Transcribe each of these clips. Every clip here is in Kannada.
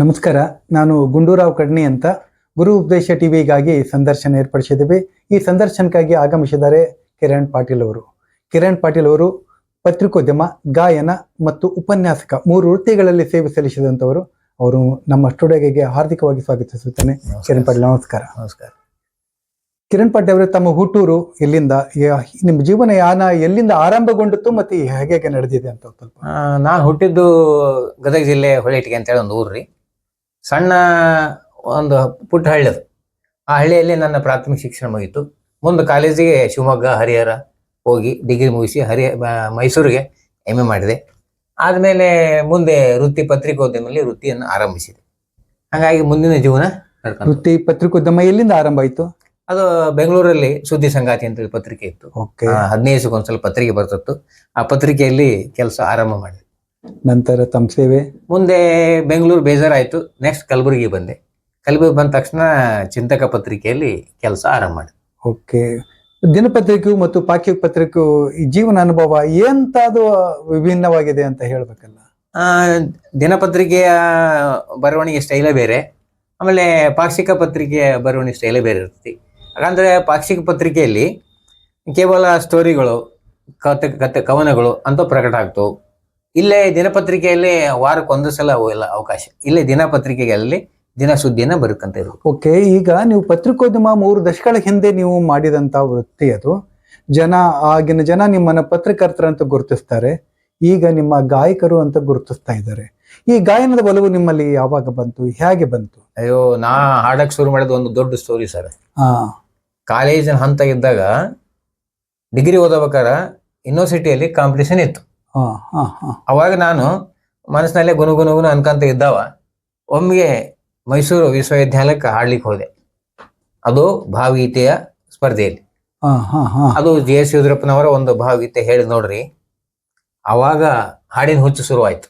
ನಮಸ್ಕಾರ ನಾನು ಗುಂಡೂರಾವ್ ಕಡ್ನಿ ಅಂತ ಗುರು ಉಪದೇಶ ಟಿವಿಗಾಗಿ ಸಂದರ್ಶನ ಏರ್ಪಡಿಸಿದ್ದೀವಿ. ಈ ಸಂದರ್ಶನಕ್ಕಾಗಿ ಆಗಮಿಸಿದ್ದಾರೆ ಕಿರಣ್ ಪಾಟೀಲ್ ಅವರು. ಕಿರಣ್ ಪಾಟೀಲ್ ಅವರು ಪತ್ರಿಕೋದ್ಯಮ ಗಾಯನ ಮತ್ತು ಉಪನ್ಯಾಸಕ ಮೂರು ವೃತ್ತಿಗಳಲ್ಲಿ ಸೇವೆ ಸಲ್ಲಿಸಿದಂಥವರು. ಅವರು ನಮ್ಮ ಸ್ಟುಡಿಯೋಗೆ ಹಾರ್ದಿಕವಾಗಿ ಸ್ವಾಗತಿಸುತ್ತೇನೆ. ಕಿರಣ್ ಪಾಟೀಲ್ ನಮಸ್ಕಾರ. ನಮಸ್ಕಾರ. ಕಿರಣ್ ಪಾಟೀಲ್ ಅವರು ತಮ್ಮ ಹುಟ್ಟೂರು ಎಲ್ಲಿಂದ ಯ- ನಿಮ್ಮ ಜೀವನ ಯಾನ ಎಲ್ಲಿಂದ ಆರಂಭಗೊಂಡಿತ್ತು ಮತ್ತು ಹೇಗೆ ಹೇಗೆ ನಡೆದಿದೆ ಅಂತ ಸ್ವಲ್ಪ. ನಾನು ಹುಟ್ಟಿದ್ದು ಗದಗ ಜಿಲ್ಲೆ ಹೊಳೆಟಿಗೆ ಅಂತೇಳಿ ಒಂದು ಊರ್ರಿ ಸಣ್ಣ ಒಂದು ಪುಟ್ಟ ಹಳ್ಳಿ ಅದು. ಆ ಹಳ್ಳಿಯಲ್ಲಿ ನನ್ನ ಪ್ರಾಥಮಿಕ ಶಿಕ್ಷಣ ಮುಗಿತು. ಮುಂದೆ ಕಾಲೇಜಿಗೆ ಶಿವಮೊಗ್ಗ ಹರಿಹರ ಹೋಗಿ ಡಿಗ್ರಿ ಮುಗಿಸಿ ಹರಿಯ ಮೈಸೂರಿಗೆ ಎಂ ಎ ಮಾಡಿದೆ. ಆದಮೇಲೆ ಮುಂದೆ ವೃತ್ತಿ ಪತ್ರಿಕೋದ್ಯಮದಲ್ಲಿ ವೃತ್ತಿಯನ್ನು ಆರಂಭಿಸಿದೆ. ಹಾಗಾಗಿ ಮುಂದಿನ ಜೀವನ ವೃತ್ತಿ ಪತ್ರಿಕೋದ್ಯಮ ಎಲ್ಲಿಂದ ಆರಂಭ ಆಯಿತು? ಅದು ಬೆಂಗಳೂರಲ್ಲಿ ಸುದ್ದಿ ಸಂಗಾತಿ ಅಂತೇಳಿ ಪತ್ರಿಕೆ ಇತ್ತು. ಹದಿನೈದು ಒಂದ್ಸಲ ಪತ್ರಿಕೆ ಬರ್ತಿತ್ತು. ಆ ಪತ್ರಿಕೆಯಲ್ಲಿ ಕೆಲಸ ಆರಂಭ ಮಾಡಿದೆ. ನಂತರ ತಮ್ಮ ಸೇವೆ? ಮುಂದೆ ಬೆಂಗಳೂರು ಬೇಜಾರಾಯ್ತು. ನೆಕ್ಸ್ಟ್ ಕಲಬುರಗಿ ಬಂದೆ. ಕಲಬುರಗಿ ಬಂದ ತಕ್ಷಣ ಚಿಂತಕ ಪತ್ರಿಕೆಯಲ್ಲಿ ಕೆಲಸ ಆರಂಭ ಮಾಡಿದೆ. ಓಕೆ. ದಿನಪತ್ರಿಕೆಯು ಮತ್ತು ಪಾಕ್ಷಿಕ ಪತ್ರಿಕೆಯು ಈ ಜೀವನ ಅನುಭವ ಎಂತಾದು ವಿಭಿನ್ನವಾಗಿದೆ ಅಂತ ಹೇಳ್ಬೇಕಲ್ಲ? ಆ, ದಿನಪತ್ರಿಕೆಯ ಬರವಣಿಗೆ ಸ್ಟೈಲೇ ಬೇರೆ. ಆಮೇಲೆ ಪಾಕ್ಷಿಕ ಪತ್ರಿಕೆಯ ಬರವಣಿಗೆ ಸ್ಟೈಲೇ ಬೇರೆ ಇರ್ತೈತಿ. ಹಾಗಂದ್ರೆ ಪಾಕ್ಷಿಕ ಪತ್ರಿಕೆಯಲ್ಲಿ ಕೇವಲ ಸ್ಟೋರಿಗಳು ಕತೆ ಕತೆ ಕವನಗಳು ಅಂತ ಪ್ರಕಟ ಆಗ್ತವು. ಇಲ್ಲೇ ದಿನಪತ್ರಿಕೆಯಲ್ಲಿ ವಾರಕ್ಕೊಂದು ಸಲ ಅವೆಲ್ಲ ಅವಕಾಶ. ಇಲ್ಲೇ ದಿನಪತ್ರಿಕೆಗಳಲ್ಲಿ ದಿನ ಸುದ್ದಿಯನ್ನ ಬರುಕಂತ ಇರು ಓಕೆ ಈಗ ನೀವು ಪತ್ರಿಕೋದ್ಯಮ ಮೂರು ದಶಕಗಳ ಹಿಂದೆ ನೀವು ಮಾಡಿದಂತ ವೃತ್ತಿ ಅದು. ಜನ ಆಗಿನ ಜನ ನಿಮ್ಮನ್ನ ಪತ್ರಕರ್ತರಂತ ಗುರುತಿಸ್ತಾರೆ. ಈಗ ನಿಮ್ಮ ಗಾಯಕರು ಅಂತ ಗುರುತಿಸ್ತಾ ಇದ್ದಾರೆ. ಈ ಗಾಯನದ ಒಲವು ನಿಮ್ಮಲ್ಲಿ ಯಾವಾಗ ಬಂತು? ಹೇಗೆ ಬಂತು? ಅಯ್ಯೋ ನಾ ಹಾಡಕ್ ಶುರು ಮಾಡಿದ ಒಂದು ದೊಡ್ಡ ಸ್ಟೋರಿ ಸರ್. ಹಾ. ಕಾಲೇಜಿನ ಹಂತ ಇದ್ದಾಗ ಡಿಗ್ರಿ ಓದಬೇಕಾರ ಯೂನಿವರ್ಸಿಟಿಯಲ್ಲಿ ಕಾಂಪಿಟೇಷನ್ ಇತ್ತು. ಅವಾಗ ನಾನು ಮನಸ್ಸಿನಲ್ಲೇ ಗುನುಗುನುಗುನು ಅನ್ಕಂತ ಇದ್ದಾವ. ಒಮ್ಮೆಗೆ ಮೈಸೂರು ವಿಶ್ವವಿದ್ಯಾಲಯಕ್ಕೆ ಹಾಡ್ಲಿಕ್ಕೆ ಹೋದೆ. ಅದು ಭಾವಗೀತೆಯ ಸ್ಪರ್ಧೆಯಲ್ಲಿ. ಅದು ಜಿ ಎಸ್ ಯುದ್ರಪ್ಪನವರ ಒಂದು ಭಾವಗೀತೆ ಹೇಳಿ ನೋಡ್ರಿ. ಅವಾಗ ಹಾಡಿನ ಹುಚ್ಚು ಶುರುವಾಯ್ತು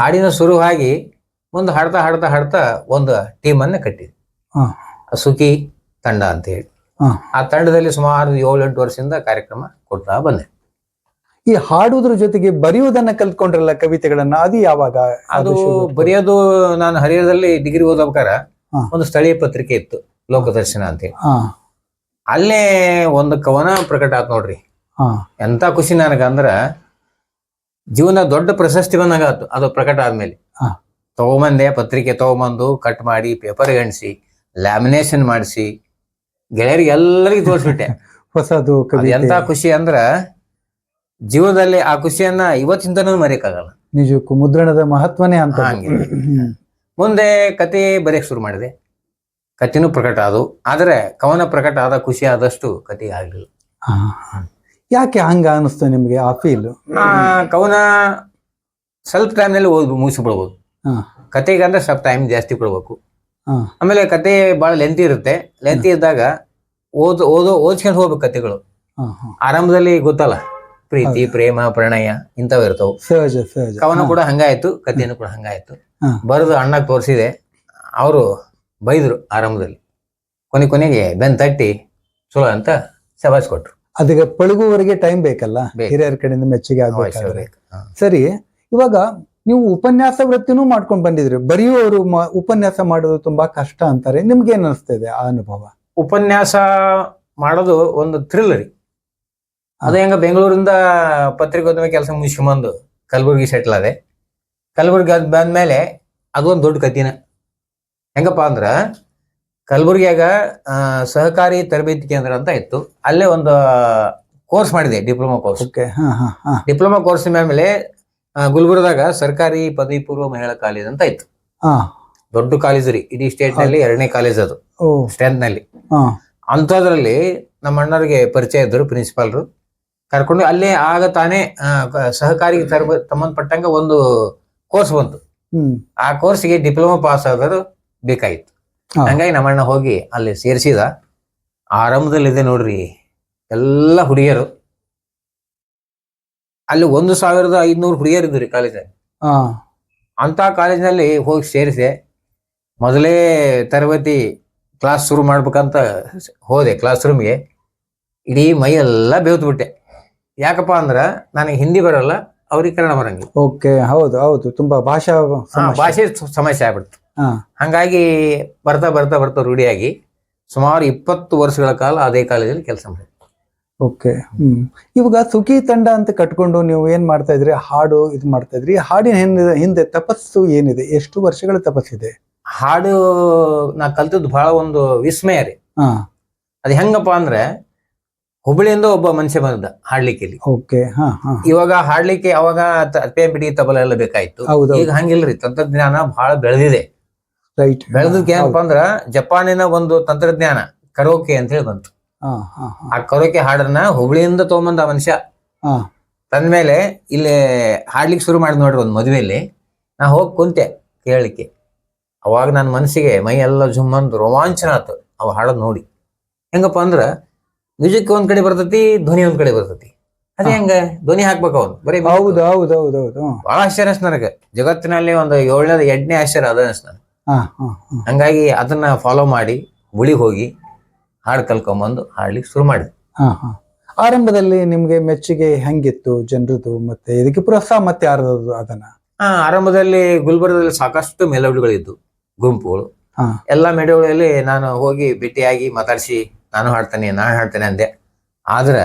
ಹಾಡಿನ ಶುರುವಾಗಿ ಮುಂದೆ ಹಾಡ್ತಾ ಹಾಡ್ತಾ ಹಾಡ್ತಾ ಒಂದು ಟೀಮನ್ನು ಕಟ್ಟಿದ್ವಿ ಹಾ. ಸುಖಿ ತಂಡ ಅಂತ ಹೇಳಿ. ಆ ತಂಡದಲ್ಲಿ ಸುಮಾರು ಏಳು ಎಂಟು ವರ್ಷದಿಂದ ಕಾರ್ಯಕ್ರಮ ಕೊಡ್ತಾ ಬಂದೆ. ಈ ಹಾಡುವುದ್ರ ಜೊತೆಗೆ ಬರೆಯುವುದನ್ನ ಕಲ್ತ್ಕೊಂಡ್ರಲ್ಲ ಕವಿತೆಗಳನ್ನ ಅದು ಯಾವಾಗ ಅದು? ಬರೆಯೋದು ನಾನು ಹರಿಹರದಲ್ಲಿ ಡಿಗ್ರಿ ಓದಬೇಕಾರ. ಒಂದು ಸ್ಥಳೀಯ ಪತ್ರಿಕೆ ಇತ್ತು ಲೋಕದರ್ಶನ ಅಂತ ಅಲ್ಲೇ ಒಂದು ಕವನ ಪ್ರಕಟ ಆತ್ ನೋಡ್ರಿ. ಎಂತ ಖುಷಿ ನನಗಂದ್ರ ಜೀವನ ದೊಡ್ಡ ಪ್ರಶಸ್ತಿ ಬಂದಂಗಾತು ಅದು ಪ್ರಕಟ ಆದ್ಮೇಲೆ. ತಗೊಂಬಂದೆ ಪತ್ರಿಕೆ ತಗೊಂಬಂದು ಕಟ್ ಮಾಡಿ ಪೇಪರ್ ಎಣಿಸಿ ಲ್ಯಾಮಿನೇಷನ್ ಮಾಡಿಸಿ ಗೆಳೆಯರಿಗೆ ಎಲ್ಲರಿಗೂ ತೋರಿಸ್ಬಿಟ್ಟೆ. ಹೊಸದು ಎಂತ ಖುಷಿ ಅಂದ್ರ ಜೀವನದಲ್ಲಿ ಆ ಖುಷಿಯನ್ನ ಇವತ್ತಿಂದನೂ ಮರೆಯಕ್ಕಾಗಲ್ಲ. ನಿಜಕ್ಕೂ ಮುದ್ರಣದ ಮಹತ್ವನೇ ಅಂತ. ಹಂಗೆ. ಮುಂದೆ ಕತೆ ಬರೆಯಕ್ ಶುರು ಮಾಡಿದೆ. ಕತೆನೂ ಪ್ರಕಟ ಆದವು. ಆದ್ರೆ ಕವನ ಪ್ರಕಟ ಆದ ಖುಷಿ ಆದಷ್ಟು ಕತೆ ಆಗಲಿಲ್ಲ. ಯಾಕೆ ಹಂಗ ಅನಿಸ್ತು ನಿಮ್ಗೆ ಆ ಫೀಲ್ ಆ ಕವನ ಸ್ವಲ್ಪ ಟೈಮ್ನಲ್ಲಿ ಓದ್ ಮುಗಿಸ್ಬಿಡ್ಬೋದು. ಹಾ. ಕತೆಗೆ ಅಂದ್ರೆ ಸ್ವಲ್ಪ ಟೈಮ್ ಜಾಸ್ತಿ ಕೊಡ್ಬೇಕು. ಹಾ. ಆಮೇಲೆ ಕತೆ ಬಹಳ ಲೆಂತಿ ಇರುತ್ತೆ. ಲೆಂತಿ ಇದ್ದಾಗ ಓದ್ ಓದೋ ಓದ್ಸ್ಕೊಂಡು ಹೋಗ್ಬೇಕು ಕತೆಗಳು ಆರಂಭದಲ್ಲಿ ಗೊತ್ತಲ್ಲ. ಪ್ರೀತಿ ಪ್ರೇಮ ಪ್ರಣಯ ಇಂಥವ್ ಇರ್ತಾವ. ಸಹಜ ಸಹಜ. ಕವನ ಕೂಡ ಹಂಗಾಯ್ತು ಕಥೆನೂ ಕೂಡ ಹಂಗಾಯ್ತು. ಬರೆದು ಅಣ್ಣ ತೋರಿಸಿದೆ ಅವರು ಬೈದ್ರು ಆರಂಭದಲ್ಲಿ. ಕೊನೆ ಕೊನೆಗೆ ಬೆನ್ ತಟ್ಟಿ ಚಲೋ ಅಂತ ಶಬಾಸ್ ಕೊಟ್ರು. ಅದಕ್ಕೆ ಪಳಗುವವರೆಗೆ ಟೈಮ್ ಬೇಕಲ್ಲ? ಹಿರಿಯರ ಕಡೆಯಿಂದ ಮೆಚ್ಚುಗೆ ಆಗ್ಬೇಕಾದ್ರೆ. ಸರಿ ಇವಾಗ ನೀವು ಉಪನ್ಯಾಸ ವೃತ್ತಿನೂ ಮಾಡ್ಕೊಂಡು ಬಂದಿದ್ರಿ. ಬರೆಯುವವರು ಉಪನ್ಯಾಸ ಮಾಡೋದು ತುಂಬಾ ಕಷ್ಟ ಅಂತಾರೆ. ನಿಮ್ಗೆ ಏನ್ ಅನಿಸ್ತಿದೆ ಆ ಅನುಭವ? ಉಪನ್ಯಾಸ ಮಾಡೋದು ಒಂದು ಥ್ರಿಲ್ಲರಿ ಅದು. ಹೆಂಗ ಬೆಂಗಳೂರಿಂದ ಪತ್ರಿಕೋದ್ಯಮ ಕೆಲಸ ಮುಗಿಸ್ಕೊಂಬಂದು ಕಲಬುರ್ಗಿ ಸೆಟ್ಲ್ ಆದೆ. ಕಲಬುರ್ಗಿ ಅದ್ ಬಂದ್ಮೇಲೆ ಅದು ಒಂದು ದೊಡ್ಡ ಕತಿನ ಹೆಂಗಪ್ಪ ಅಂದ್ರ ಕಲಬುರ್ಗಿಯಾಗ ಸಹಕಾರಿ ತರಬೇತಿ ಕೇಂದ್ರ ಅಂತ ಇತ್ತು. ಅಲ್ಲೇ ಒಂದು ಕೋರ್ಸ್ ಮಾಡಿದೆ ಡಿಪ್ಲೊಮಾ ಕೋರ್ಸ್. ಹಾ ಹಾ ಹಾ. ಡಿಪ್ಲೊಮಾ ಕೋರ್ಸ್ ಮೇಲೆ ಆ, ಗುಲ್ಬರ್ಗದಾಗ ಸರ್ಕಾರಿ ಪದವಿ ಪೂರ್ವ ಮಹಿಳಾ ಕಾಲೇಜ್ ಅಂತ ಇತ್ತು. ದೊಡ್ಡ ಕಾಲೇಜ್ ರೀ ಇಡೀ ಸ್ಟೇಟ್ನಲ್ಲಿ ಎರಡನೇ ಕಾಲೇಜ್ ಅದು. ಸ್ಟ್ರೆಂತ್ನಲ್ಲಿ. ಅಂತದ್ರಲ್ಲಿ ನಮ್ಮ ಅಣ್ಣರಿಗೆ ಪರಿಚಯ ಇದ್ದರು ಪ್ರಿನ್ಸಿಪಾಲ್ರು ಕರ್ಕೊಂಡು ಅಲ್ಲೇ ಆಗ ತಾನೇ ಸಹಕಾರಿಗೆ ತರಬ ಸಂಬಂಧಪಟ್ಟಂಗ ಒಂದು ಕೋರ್ಸ್ ಬಂತು. ಆ ಕೋರ್ಸ್ಗೆ ಡಿಪ್ಲೊಮಾ ಪಾಸ್ ಆಗೋದು ಬೇಕಾಗಿತ್ತು. ಹಂಗಾಗಿ ನಮ್ಮಣ್ಣ ಹೋಗಿ ಅಲ್ಲಿ ಸೇರಿಸಿದ. ಆರಂಭದಲ್ಲಿದೆ ನೋಡ್ರಿ ಎಲ್ಲ ಹುಡುಗಿಯರು. ಅಲ್ಲಿ ಒಂದು ಸಾವಿರದ ಐದ್ನೂರು ಹುಡುಗಿಯರು ಇದ್ರಿ ಕಾಲೇಜಲ್ಲಿ. ಅಂತ ಕಾಲೇಜಿನಲ್ಲಿ ಹೋಗಿ ಸೇರಿಸಿದೆ ಮೊದಲೇ ತರಬೇತಿ ಕ್ಲಾಸ್ ಶುರು ಮಾಡ್ಬೇಕಂತ ಹೋದೆ ಕ್ಲಾಸ್ ರೂಮ್ಗೆ ಇಡೀ ಮೈ ಎಲ್ಲ ಬೇವ್ತು ಬಿಟ್ಟೆ. ಯಾಕಪ್ಪ ಅಂದ್ರೆ ನನಗೆ ಹಿಂದಿ ಬರಲ್ಲ ಅವ್ರಿಗೆ ಕನ್ನಡ ಬರಂಗಿಲ್ಲ. ಓಕೆ ಹೌದು ಹೌದು ತುಂಬಾ ಭಾಷಾ ಹಾ, ಸಮಸ್ಯೆ. ಭಾಷೆ ಸ- ಸಮಸ್ಯೆ ಆಗ್ಬಿಡ್ತು. ಹಾ. ಹಂಗಾಗಿ ಬರ್ತಾ ಬರ್ತಾ ಬರ್ತಾ ರೂಢಿಯಾಗಿ ಸುಮಾರು ಇಪ್ಪತ್ತು ವರ್ಷಗಳ ಕಾಲ ಅದೇ ಕಾಲೇಜಲ್ಲಿ ಕೆಲಸ ಮಾಡಿದೆ. Okay hmm. ಇವಾಗ ಸುಖಿ ತಂಡ ಅಂತ ಕಟ್ಕೊಂಡು ನೀವು ಏನ್ ಮಾಡ್ತಾ ಇದ್ರಿ? ಹಾಡು ಇದು ಮಾಡ್ತಾ ಇದ್ರಿ. ಹಾಡಿನ ಹಿಂದೆ ಹಿಂದೆ ತಪಸ್ಸು ಏನಿದೆ? ಎಷ್ಟು ವರ್ಷಗಳ ತಪಸ್ಸಿದೆ? ಹಾಡು ನಾ ಕಲ್ತದ್ದು ಬಹಳ ಒಂದು ವಿಸ್ಮಯ ರೀ. ಹಾ. ಅದು ಹೆಂಗಪ್ಪ ಅಂದ್ರೆ ಹುಬ್ಬಳ್ಳಿಯಿಂದ ಒಬ್ಬ ಮನುಷ್ಯ ಬಂದ ಹಾಡ್ಲಿಕ್ಕೆ ಇಲ್ಲಿ ಓಕೆ ಇವಾಗ ಹಾಡ್ಲಿಕ್ಕೆ ಅವಾಗ ತಪ್ಪೆ ಬಿಡಿ ತಬಲ ಎಲ್ಲ ಬೇಕಾಯ್ತು. ಈಗ ಹಂಗಿಲ್ರಿ ತಂತ್ರಜ್ಞಾನ ಬಹಳ ಬೆಳೆದಿದೆ. ರೈಟ್ ಬೆಳೆದಕ್ಕೆ ಏನಪ್ಪಾ ಅಂದ್ರ ಜಪಾನಿನ ಒಂದು ತಂತ್ರಜ್ಞಾನ ಕರೋಕೆ ಅಂತ ಹೇಳಿ ಬಂತು ಆ ಕರೋಕೆ ಹಾಡನ್ನ ಹುಬ್ಳಿಯಿಂದ ತಗೊಂಬಂದ ಆ ಮನುಷ್ಯ. ತಂದ್ಮೇಲೆ ಇಲ್ಲಿ ಹಾಡ್ಲಿಕ್ಕೆ ಶುರು ಮಾಡಿದ್ ನೋಡ್ರಿ ಒಂದು ಮದುವೆಯಲ್ಲಿ ನಾ ಹೋಗಿ ಕುಂತೆ ಕೇಳಲಿಕ್ಕೆ. ಅವಾಗ ನನ್ನ ಮನಸ್ಸಿಗೆ ಮೈ ಎಲ್ಲ ಜುಮ್ಮಂದು ರೋಮಾಂಚನ ಆತು. ಅವ ಹಾಡೋದ್ ನೋಡಿ. ಹೆಂಗಪ್ಪ ಅಂದ್ರ ಮ್ಯೂಸಿಕ್ ಒಂದ್ ಕಡೆ ಬರ್ತತಿ ಧ್ವನಿ ಒಂದ್ ಕಡೆ ಬರ್ತತಿ. ಅದ ಹೆಂಗ? ಧ್ವನಿ ಹಾಕ್ಬೇಕು ಅವ್ನು. ಬರೀ ಹೌದು ಹೌದು ಹೌದು ಹೌದು. ಬಹಳ ಆಶ್ಚರ್ಯ ಅನ್ಸ್ ನನಗೆ. ಜಗತ್ತಿನಲ್ಲಿ ಒಂದು ಏಳನೇದ ಎಂಟನೇ ಆಶ್ಚರ್ಯ ಅದ ಅನ್ಸ್ ಹಾ ಹಾ ಹಾ. ಹಂಗಾಗಿ ಅದನ್ನ ಫಾಲೋ ಮಾಡಿ ಗುಳಿ ಹೋಗಿ ಹಾಡು ಕಲ್ಕೊಂಬಂದು ಹಾಡ್ಲಿಕ್ಕೆ ಶುರು ಮಾಡಿದೆ. ಹಾ ಹಾ. ಆರಂಭದಲ್ಲಿ ನಿಮ್ಗೆ ಮೆಚ್ಚುಗೆ ಹೆಂಗಿತ್ತು ಜನರದು ಮತ್ತೆ ಇದಕ್ಕೆ ಪ್ರೋತ್ಸಾಹ ಮತ್ತೆ ಯಾರದು ಅದನ್ನ? ಆ ಆರಂಭದಲ್ಲಿ ಗುಲ್ಬರ್ಗದಲ್ಲಿ ಸಾಕಷ್ಟು ಮೆಲೋಡಿಗಳಿದ್ದು ಗುಂಪುಗಳು. ಎಲ್ಲಾ ಮೆಲೋಡಿಗಳಲ್ಲಿ ನಾನು ಹೋಗಿ ಭೇಟಿಯಾಗಿ ಮಾತಾಡಿಸಿ ನಾನು ಹಾಡ್ತೇನೆ ನಾನು ಹಾಡ್ತೇನೆ ಅಂದೆ. ಆದ್ರೆ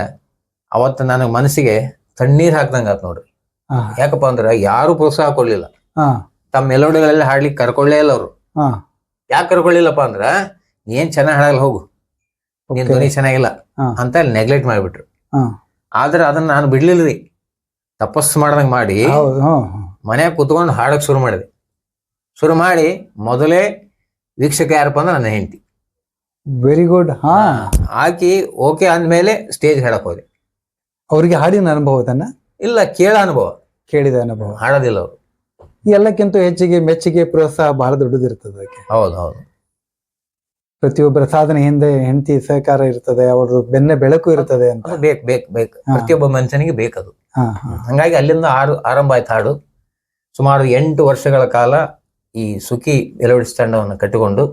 ಅವತ್ತು ನನಗೆ ಮನಸ್ಸಿಗೆ ತಣ್ಣೀರ್ ಹಾಕ್ದಂಗ ಆತ್ ನೋಡ್ರಿ. ಯಾಕಪ್ಪ ಅಂದ್ರೆ ಯಾರು ಪ್ರೋತ್ಸಾಹ ಕೊಡ್ಲಿಲ್ಲ. ತಮ್ಮ ಮೆಲೋಡಿಗಳಲ್ಲಿ ಹಾಡ್ಲಿಕ್ಕೆ ಕರ್ಕೊಳ್ಳೇ ಇಲ್ಲ ಅವರು. ಯಾಕೆ ಕರ್ಕೊಳ್ಳಿಲ್ಲಪ್ಪ ಅಂದ್ರ ಏನ್ ಚೆನ್ನಾಗಿ ಹಾಡಲ್ಲ ಹೋಗು. ನಿನ್. ಧ್ವನಿ ಚೆನ್ನಾಗಿಲ್ಲ. ಅಂತ ನೆಗ್ಲೆಕ್ಟ್ ಮಾಡಿಬಿಟ್ರು. ಆದ್ರೆ ಅದನ್ನ ನಾನು ಬಿಡ್ಲಿಲ್ರಿ ತಪಸ್ಸು ಮಾಡ್ದಂಗ್ ಮಾಡಿ. ಮನ್ಯಾಗ ಕುತ್ಕೊಂಡು ಹಾಡಕ್ ಶುರು ಮಾಡಿದೆ. ಶುರು ಮಾಡಿ ಮೊದಲೇ ವೀಕ್ಷಕ ಯಾರಪ್ಪ ಅಂದ್ರೆ ನನ್ನ ಹೆಂಡತಿ. ವೆರಿ ಗುಡ್ ಹಾ. ಹಾಕಿ ಓಕೆ ಅಂದ್ಮೇಲೆ ಸ್ಟೇಜ್ ಹೇಳಕ್ ಹೋದೆ. ಅವ್ರಿಗೆ ಹಾಡಿನ ಅನುಭವದನ್ನ ಇಲ್ಲ ಕೇಳ ಅನುಭವ. ಕೇಳಿದ ಅನುಭವ. ಹಾಡೋದಿಲ್ಲ ಅವರು. ಎಲ್ಲಕ್ಕಿಂತ ಹೆಚ್ಚಿಗೆ ಮೆಚ್ಚುಗೆ ಪ್ರೋತ್ಸಾಹ ಬಹಳ ದೊಡ್ಡದಿರ್ತದೆ ಅದಕ್ಕೆ. ಹೌದು ಹೌದು. ಪ್ರತಿಯೊಬ್ಬರ ಸಾಧನೆ ಹಿಂದೆ ಹೆಂಡತಿ ಸಹಕಾರ ಇರ್ತದೆ ಅವ್ರದ್ದು ಬೆನ್ನ ಬೆಳಕು ಇರ್ತದೆ ಅಂತ. ಅದು ಬೇಕು ಬೇಕು ಬೇಕು. ಪ್ರತಿಯೊಬ್ಬ ಮನುಷ್ಯನಿಗೆ ಬೇಕದು ಹಾ ಹಾ. ಹಂಗಾಗಿ ಅಲ್ಲಿಂದ ಆರು ಆರಂಭ ಆಯ್ತು ಹಾಡು. ಸುಮಾರು ಎಂಟು ವರ್ಷಗಳ ಕಾಲ ಈ ಸುಖಿ ಮೆಲೋಡಿಸ್ ತಂಡವನ್ನು ಕಟ್ಟಿಕೊಂಡು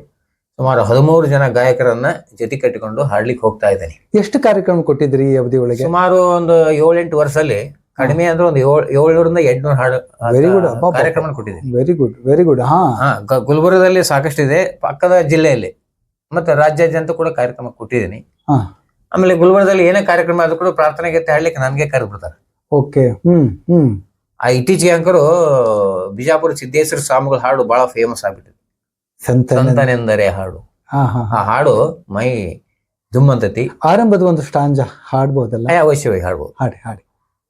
ಸುಮಾರು ಹದಿಮೂರು ಜನ ಗಾಯಕರನ್ನ ಜೊತೆ ಕಟ್ಟಿಕೊಂಡು ಹಾಡ್ಲಿಕ್ಕೆ ಹೋಗ್ತಾ ಇದ್ದೇನೆ. ಎಷ್ಟು ಕಾರ್ಯಕ್ರಮ ಕೊಟ್ಟಿದ್ರಿ ಈ ಅವಧಿ ಒಳಗೆ? ಸುಮಾರು ಒಂದು ಏಳೆಂಟು ವರ್ಷದಲ್ಲಿ ಕಡಿಮೆ ಅಂದ್ರೆ ಒಂದು ಏಳ್ ಏಳ್ನೂರಿಂದ ಎಂಟ್ನೂರು ಹಾಡು ವೆರಿ ಗುಡ್ ಕಾರ್ಯಕ್ರಮ ಕೊಟ್ಟಿದ್ದೀನಿ. ವೆರಿ ಗುಡ್ ವೆರಿ ಗುಡ್ ಹಾ. ಹಾ ಸಾಕಷ್ಟು ಗುಲ್ಬರ್ಗದಲ್ಲಿ ಸಾಕಷ್ಟಿದೆ. ಪಕ್ಕದ ಜಿಲ್ಲೆಯಲ್ಲಿ ಮತ್ತೆ ರಾಜ್ಯಾದ್ಯಂತ ಕೂಡ ಕಾರ್ಯಕ್ರಮ ಕೊಟ್ಟಿದ್ದೀನಿ. ಆಮೇಲೆ ಗುಲ್ಬರ್ಗದಲ್ಲಿ ಏನೇ ಕಾರ್ಯಕ್ರಮ ಆದ್ರೂ ಕೂಡ ಪ್ರಾರ್ಥನೆ ಗೀತೆ ಹಾಡ್ಲಿಕ್ಕೆ ನನಗೆ ಕರೆದ್ಬಿಡ್ತಾರೆ ಓಕೆ ಹ್ಮ್ ಹ್ಮ್. ಆ ಇತ್ತೀಚೆಗೆ ಅಂಕರು ಬಿಜಾಪುರ ಸಿದ್ದೇಶ್ವರ ಸ್ವಾಮಿಗಳ ಹಾಡು ಬಹಳ ಫೇಮಸ್ ಆಗ್ಬಿಟ್ಟಿದೆ ಸಂತನೆಂದರೆ ಹಾಡು. ಹಾ ಹಾ ಆ ಹಾಡು ಮೈ ದುಮ್ಮಂತತಿ ಆರಂಭದ ಒಂದು ಸ್ಟಾಂಜ ಹಾಡ್ಬೋದಲ್ಲ? ಅವಶ್ಯವಾಗಿ ಹಾಡ್ಬೋದು. ಹಾಡಿ ಹಾಡಿ.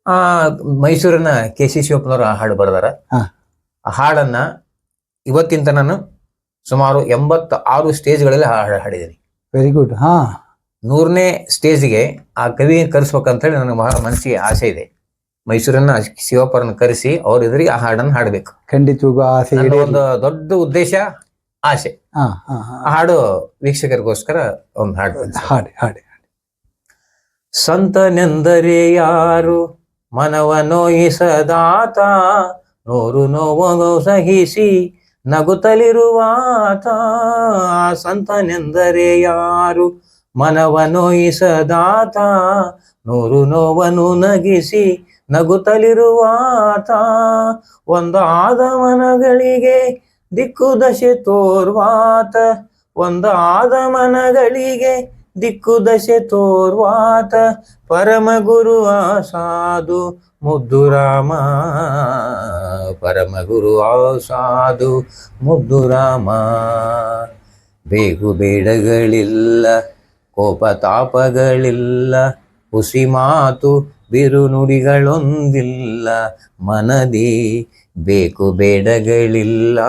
ಆ ಮೈಸೂರಿನ ಕೆ ಸಿ ಶಿವಪ್ಪನವರು ಆ ಹಾಡು ಬರೆದಾರ. ಆ ಹಾಡನ್ನ ಇವತ್ತಿಂತ ನಾನು ಸುಮಾರು ಎಂಬತ್ತ ಆರು ಸ್ಟೇಜ್ಗಳಲ್ಲಿ ಹಾಡು ಹಾಡಿದ್ದೀನಿ. ವೆರಿ ಗುಡ್ ಹಾ. ನೂರನೇ ಸ್ಟೇಜ್ಗೆ ಆ ಕವಿ ಕರೆಸ್ಬೇಕಂತ ಹೇಳಿ ನನಗೆ ಬಹಳ ಮನಸ್ಸಿಗೆ ಆಸೆ ಇದೆ. ಮೈಸೂರನ್ನ ಶಿವಪ್ಪರನ್ನ ಕರೆಸಿ ಅವ್ರ ಎದುರಿಗೆ ಆ ಹಾಡನ್ನು ಹಾಡಬೇಕು. ಖಂಡಿತವಾಗೂ ಆಸೆ. ಒಂದು ದೊಡ್ಡ ಉದ್ದೇಶ ಆಸೆ. ಹಾ ಹಾ ಹಾ. ಹಾಡು ವೀಕ್ಷಕರಿಗೋಸ್ಕರ ಒಂದು ಹಾಡು ಹಾಡಿ ಹಾಡಿ ಸಂತನೆಂದರೆ ಯಾರು? ಮನವ ನೋಯಿಸದಾತ. ನೋರು ನೋವು ಸಹಿಸಿ ನಗುತ್ತಲಿರುವಾತ. ಸಂತನೆಂದರೆ ಯಾರು? ಮನವ ನೋಯಿಸದಾತ. ನೂರು ನೋವನು ನಗಿಸಿ ನಗುತ್ತಲಿರುವಾತ. ಒಂದಾದ ಮನಗಳಿಗೆ ದಿಕ್ಕು ದಶೆ ತೋರ್ವಾತ, ಒಂದಾದ ಮನಗಳಿಗೆ ದಿಕ್ಕು ದಶೆ ತೋರ್ವಾತ. ಪರಮ ಗುರು ಸಾಧು ಮುದ್ದು ರಾಮ ಪರಮ ಗುರು ಸಾಧು ಮುದ್ದು ರಾಮ ಬೇಗು ಬೇಡಗಳಿಲ್ಲ ಕೋಪ ತಾಪಗಳಿಲ್ಲ ಹುಸಿ ಮಾತು ಬಿರುನುಡಿಗಳೊಂದಿಲ್ಲ, ಮನದಿ ಬೇಕು ಬೇಡಗಳಿಲ್ಲ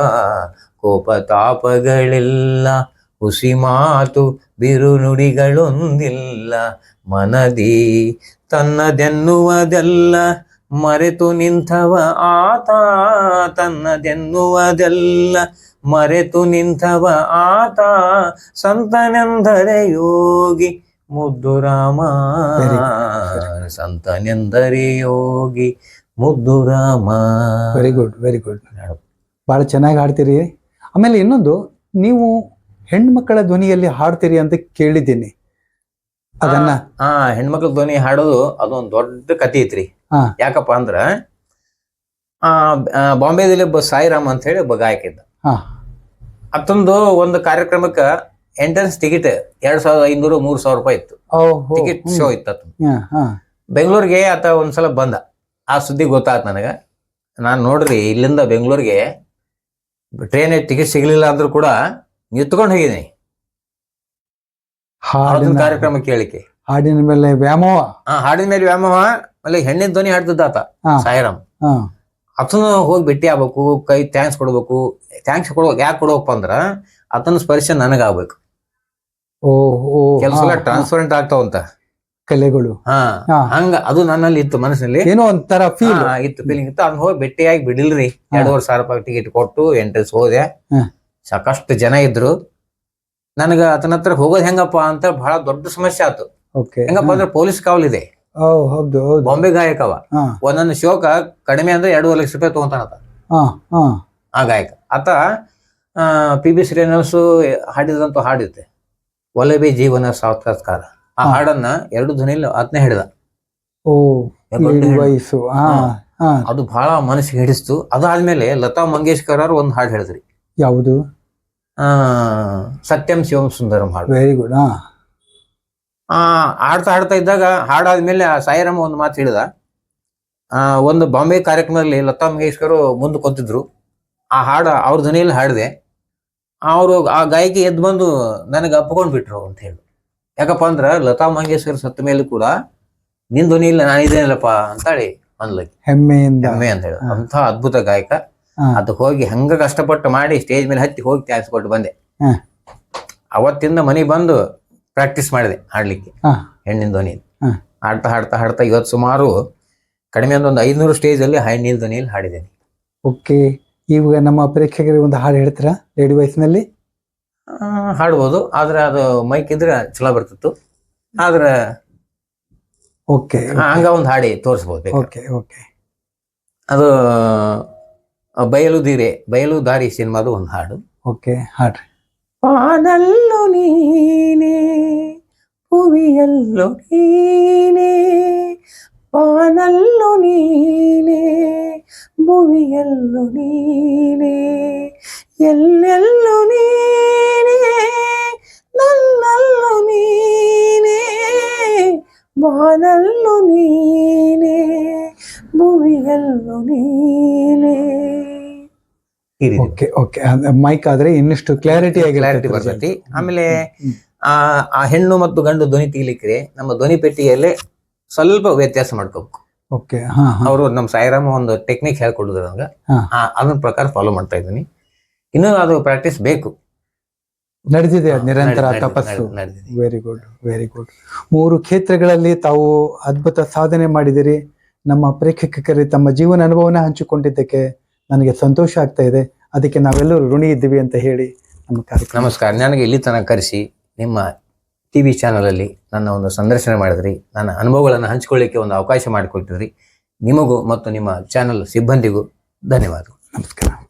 ಕೋಪ ತಾಪಗಳಿಲ್ಲ ಹುಸಿ ಮಾತು ಬಿರುನುಡಿಗಳೊಂದಿಲ್ಲ ಮನದಿ ತನ್ನದೆನ್ನುವುದೆಲ್ಲ ಮರೆತು ನಿಂತವ ಆತ ತನ್ನದೆನ್ನುವುದೆಲ್ಲ ಮರೆತು ನಿಂತವ ಆತ ಸಂತನೆಂದರೆ ಯೋಗಿ ಮುದ್ದು ರಾಮ. ಸಂತನೆಂದರೆ ಯೋಗಿ ಮುದ್ದು Rama. Very good very good ಬಹಳ ಚೆನ್ನಾಗಿ ಹಾಡ್ತೀರಿ. ಆಮೇಲೆ ಇನ್ನೊಂದು ನೀವು ಹೆಣ್ಮಕ್ಕಳ ಧ್ವನಿಯಲ್ಲಿ ಹಾಡ್ತೀರಿ ಅಂತ ಕೇಳಿದ್ದೀನಿ. ಅದನ್ನ. ಹಾ ಹೆಣ್ಮಕ್ಳ ಧ್ವನಿ ಹಾಡೋದು ಅದೊಂದು ದೊಡ್ಡ ಕತೆ ಐತ್ರಿ. ಯಾಕಪ್ಪ ಅಂದ್ರ ಆ ಬಾಂಬೆದಲ್ಲಿ ಒಬ್ಬ ಸಾಯಿರಾಮ್ ಅಂತ ಹೇಳಿ ಒಬ್ಬ ಗಾಯಕ ಇದ್ದ. ಅತ್ತೊಂದು ಒಂದು ಕಾರ್ಯಕ್ರಮಕ್ಕೆ ಎಂಟ್ರೆನ್ಸ್ ಟಿಕೆಟ್ ಎರಡ್ ಸಾವಿರದ ಐನೂರು ಮೂರ್ ಸಾವಿರ ರೂಪಾಯಿ ಇತ್ತು. ಟಿಕೆಟ್ ಶೋ ಇತ್ತು ಬೆಂಗಳೂರಿಗೆ ಆತ ಒಂದ್ಸಲ ಬಂದ. ಆ ಸುದ್ದಿ ಗೊತ್ತಾಯ್ತು ನನಗೆ. ನಾನು ನೋಡ್ರಿ ಇಲ್ಲಿಂದ ಬೆಂಗಳೂರಿಗೆ ಟ್ರೈನ್ ಟಿಕೆಟ್ ಸಿಗಲಿಲ್ಲ ಅಂದ್ರೂ ಕೂಡ ನಿಂತ್ಕೊಂಡು ಹೋಗಿದ್ದೀನಿ ಹಾಡಿನ ಕಾರ್ಯಕ್ರಮ ಕೇಳಿಕೆ ಹಾಡಿನ ಮೇಲೆ ವ್ಯಾಮೋಹ. ಹಾ ಹಾಡಿನ ಮೇಲೆ ವ್ಯಾಮೋಹ ಅಲ್ಲಿ ಹೆಣ್ಣಿನ ಧ್ವನಿ ಹಾಡ್ತಿದ್ದ ಆತ ಹಾ. ಸಾಯಿರಾಮ್. ಆತನ ಹೋಗಿ ಭೇಟಿ ಆಗ್ಬೇಕು ಕೈ ಥ್ಯಾಂಕ್ಸ್ ಕೊಡ್ಬೇಕು. ಥ್ಯಾಂಕ್ಸ್ ಕೊಡ್ಬೇಕು ಯಾಕೆ ಕೊಡ್ಬೇಕಪ್ಪ ಅಂದ್ರ ಆತನ ಸ್ಪರ್ಶ ನನಗಾಗ್ಬೇಕು. ಕೆಲಸ ಟ್ರಾನ್ಸ್ಪರೆಂಟ್ ಆಗ್ತಾವಂತ. ಕಲೆಗಳು. ಹಂಗ ಅದು ನನ್ನಲ್ಲಿ ಇತ್ತು ಮನಸ್ಸಿನಲ್ಲಿ ಏನೋ ಒಂಥರ ಫೀಲ್ ಇತ್ತು ಫೀಲಿಂಗ್ ಇತ್ತು. ಅದನ್ನ ಹೋಗಿ ಭೇಟಿಯಾಗಿ ಬಿಡಿಲ್ರಿ. ಎರಡೂವರೆ ಸಾವಿರ ರೂಪಾಯಿ ಟಿಕೆಟ್ ಕೊಟ್ಟು ಎಂಟ್ರೆನ್ಸ್ ಹೋದೆ. ಸಾಕಷ್ಟು ಜನ ಇದ್ರು. ನನಗ ಆತನ ಹತ್ರ ಹೋಗೋದ್ ಹೆಂಗಪ್ಪ ಅಂತ ಬಹಳ ದೊಡ್ಡ ಸಮಸ್ಯೆ ಆತು. ಓಕೆ ಹೆಂಗಪ್ಪ ಅಂದ್ರೆ ಪೊಲೀಸ್ ಕಾವಲ್ ಇದೆ ಬಾಂಬೆ ಗಾಯಕವ. ಒಂದೊಂದು ಶೋಕ ಕಡಿಮೆ ಅಂದ್ರೆ ಎರಡೂವರೆ ಲಕ್ಷ ರೂಪಾಯಿ ತಗೊಂತಾನತ. ಆ ಗಾಯಕ. ಆತ ಪಿ ಬಿ ಶ್ರೀನಿವಾಸು ಹಾಡಿದಂತ ಹಾಡಿರುತ್ತೆ. ಒಲಬೆ ಜೀವನ ಸಾಕ್ಷಾತ್ಕಾರ ಆ ಹಾಡನ್ನ ಎರಡು ಧ್ವನಿಯಲ್ಲಿ ಆತ್ನ ಹಿಡಿದ ಓ. ವಯಸ್ಸು ಅದು ಬಹಳ ಮನಸ್ಸಿಗೆ ಹಿಡಿಸ್ತು. ಅದಾದ್ಮೇಲೆ ಲತಾ ಮಂಗೇಶ್ಕರ್ ಅವರು ಒಂದು ಹಾಡು ಹೇಳಿದ್ರಿ. ಯಾವುದು? ಆ ಸತ್ಯಂ ಶಿವಂ ಸುಂದರಂ ಹಾಡು. ವೆರಿ ಗುಡ್ ಹಾಡ್ತಾ ಹಾಡ್ತಾ ಇದ್ದಾಗ ಹಾಡಾದ್ಮೇಲೆ ಆ ಸಾಯಿರಾಮ ಒಂದು ಮಾತು ಹೇಳಿದ. ಆ ಒಂದು ಬಾಂಬೆ ಕಾರ್ಯಕ್ರಮದಲ್ಲಿ ಲತಾ ಮಂಗೇಶ್ಕರ್ ಮುಂದೆ ಕೂತಿದ್ರು. ಆ ಹಾಡ ಅವ್ರ ಧ್ವನಿಯಲ್ಲಿ ಹಾಡಿದೆ. ಅವರು ಆ ಗಾಯಕಿ ಎದ್ದು ಬಂದು ನನಗೆ ಅಪ್ಕೊಂಡ್ಬಿಟ್ರು ಅಂತ ಹೇಳಿ. ಯಾಕಪ್ಪ ಅಂದ್ರ ಲತಾ ಮಂಗೇಶ್ಕರ್ ಸತ್ತ ಮೇಲೆ ಕೂಡ ನಿನ್ ಧ್ವನಿಯಲ್ಲಿ ನಾನಿದ್ದೇನಲ್ಲಪ್ಪ ಅಂತೇಳಿ ಅನ್ಲಕ್ಕೆ ಹೆಮ್ಮೆಯಿಂದ. ಹೆಮ್ಮೆ ಅಂತ ಹೇಳಿ. ಅಂತ ಅದ್ಭುತ ಗಾಯಕ. ಅದು ಹೋಗಿ ಹಂಗ ಕಷ್ಟಪಟ್ಟು ಮಾಡಿ ಸ್ಟೇಜ್ ಮೇಲೆ ಹತ್ತಿ ಹೋಗಿ ತ್ಯಾನ್ಸ್ ಕೊಟ್ಟು ಬಂದೆ. ಅವತ್ತಿಂದ ಮನೆ ಬಂದು ಪ್ರಾಕ್ಟೀಸ್ ಮಾಡಿದೆ ಹಾಡ್ಲಿಕ್ಕೆ. ಹೆಣ್ಣಿನ ಧ್ವನಿ. ಹಾಡ್ತಾ ಹಾಡ್ತಾ ಹಾಡ್ತಾ ಇವತ್ತು ಸುಮಾರು ಕಡಿಮೆ ಅಂದ್ರೆ ಒಂದು ಐನೂರು ಸ್ಟೇಜ್ ಅಲ್ಲಿ ಹೆಣ್ಣಿನ ಧ್ವನಿಯಲ್ಲಿ ಹಾಡಿದ್ದೇನೆ. ಓಕೆ. ಈಗ ನಮ್ಮ ಪ್ರೇಕ್ಷಕರಿಗೆ ಒಂದು ಹಾಡು ಹೇಳ್ತೀರಾ? ಲೇಡಿ ವಯಸ್ಸಿನಲ್ಲಿ ಆ, ಹಾಡ್ಬೋದು. ಆದ್ರೆ ಅದು ಮೈಕ್ ಇದ್ರೆ ಚಲೋ ಬರ್ತಿತ್ತು. ಆದ್ರೆ ಓಕೆ ಹಂಗ ಒಂದು ಹಾಡಿ ತೋರಿಸ್ಬೋದು ಓಕೆ ಓಕೆ ಅದು ಬಯಲು ದೀರೆ ಬಯಲು ದಾರಿ ಸಿನಿಮಾದು ಒಂದು ಹಾಡು. ಓಕೆ ಹಾಡ್ರಿ. ಪಾನಲ್ಲು ನೀನೇ ಭುವಿಯಲ್ಲು ನೀನೇ ಪಾನಲ್ಲು ನೀನೆ ಭುವಿಯಲ್ಲು ನೀನೇ ಎಲ್ಲೆಲ್ಲು ನೀನೆ. ಬಾನಲ್ಲು ನೀನೆ ಭೂಮಿಯಲ್ಲೂ ನೀನೇ. ಓಕೆ ಓಕೆ ಮೈಕ್ ಆದ್ರೆ ಇನ್ನಷ್ಟು ಕ್ಲಾರಿಟಿ ಕ್ಲಾರಿಟಿ ಬರ್ತೈತಿ. ಆಮೇಲೆ ಆ ಆ ಹೆಣ್ಣು ಮತ್ತು ಗಂಡು ಧ್ವನಿ ತೆಗಿಲಿಕ್ಕೆ ನಮ್ಮ ಧ್ವನಿ ಪೆಟ್ಟಿಗೆಯಲ್ಲೇ ಸ್ವಲ್ಪ ವ್ಯತ್ಯಾಸ ಮಾಡ್ಕೋಬೇಕು. ಓಕೆ ಅವರು ನಮ್ಮ ಸಾಯಿರಾಮ ಒಂದು ಟೆಕ್ನಿಕ್ ಹೇಳ್ಕೊಡಿದ್ರು ನಂಗೆ ಹಾ. ಆ, ಅದನ್ನ ಪ್ರಕಾರ ಫಾಲೋ ಮಾಡ್ತಾ ಇದ್ದೀನಿ. ಇನ್ನೂ ಅದು ಪ್ರಾಕ್ಟೀಸ್ ಬೇಕು? ನಡೆದಿದೆ ನಿರಂತರ ತಪಸ್ಸು. ವೆರಿ ಗುಡ್ ವೆರಿ ಗುಡ್ ಮೂರು ಕ್ಷೇತ್ರಗಳಲ್ಲಿ ತಾವು ಅದ್ಭುತ ಸಾಧನೆ ಮಾಡಿದಿರಿ. ನಮ್ಮ ಪ್ರೇಕ್ಷಕರಿಗೆ ತಮ್ಮ ಜೀವನ ಅನುಭವನ ಹಂಚಿಕೊಂಡಿದ್ದಕ್ಕೆ ನನಗೆ ಸಂತೋಷ ಆಗ್ತಾ ಇದೆ. ಅದಕ್ಕೆ ನಾವೆಲ್ಲರೂ ಋಣಿ ಇದ್ದೀವಿ ಅಂತ ಹೇಳಿ ನಮ್ಮ ಕಾರ್ಯಕ್ರಮ. ನಮಸ್ಕಾರ. ನನಗೆ ಇಲ್ಲಿ ತನಕ ಕರೆಸಿ ನಿಮ್ಮ ಟಿ ವಿ ಚಾನಲಲ್ಲಿ ನನ್ನ ಒಂದು ಸಂದರ್ಶನ ಮಾಡಿದ್ರಿ. ನನ್ನ ಅನುಭವಗಳನ್ನು ಹಂಚಿಕೊಳ್ಳಿಕ್ಕೆ ಒಂದು ಅವಕಾಶ ಮಾಡಿಕೊಟ್ಟಿದ್ರಿ. ನಿಮಗೂ ಮತ್ತು ನಿಮ್ಮ ಚಾನಲ್ ಸಿಬ್ಬಂದಿಗೂ ಧನ್ಯವಾದಗಳು. ನಮಸ್ಕಾರ.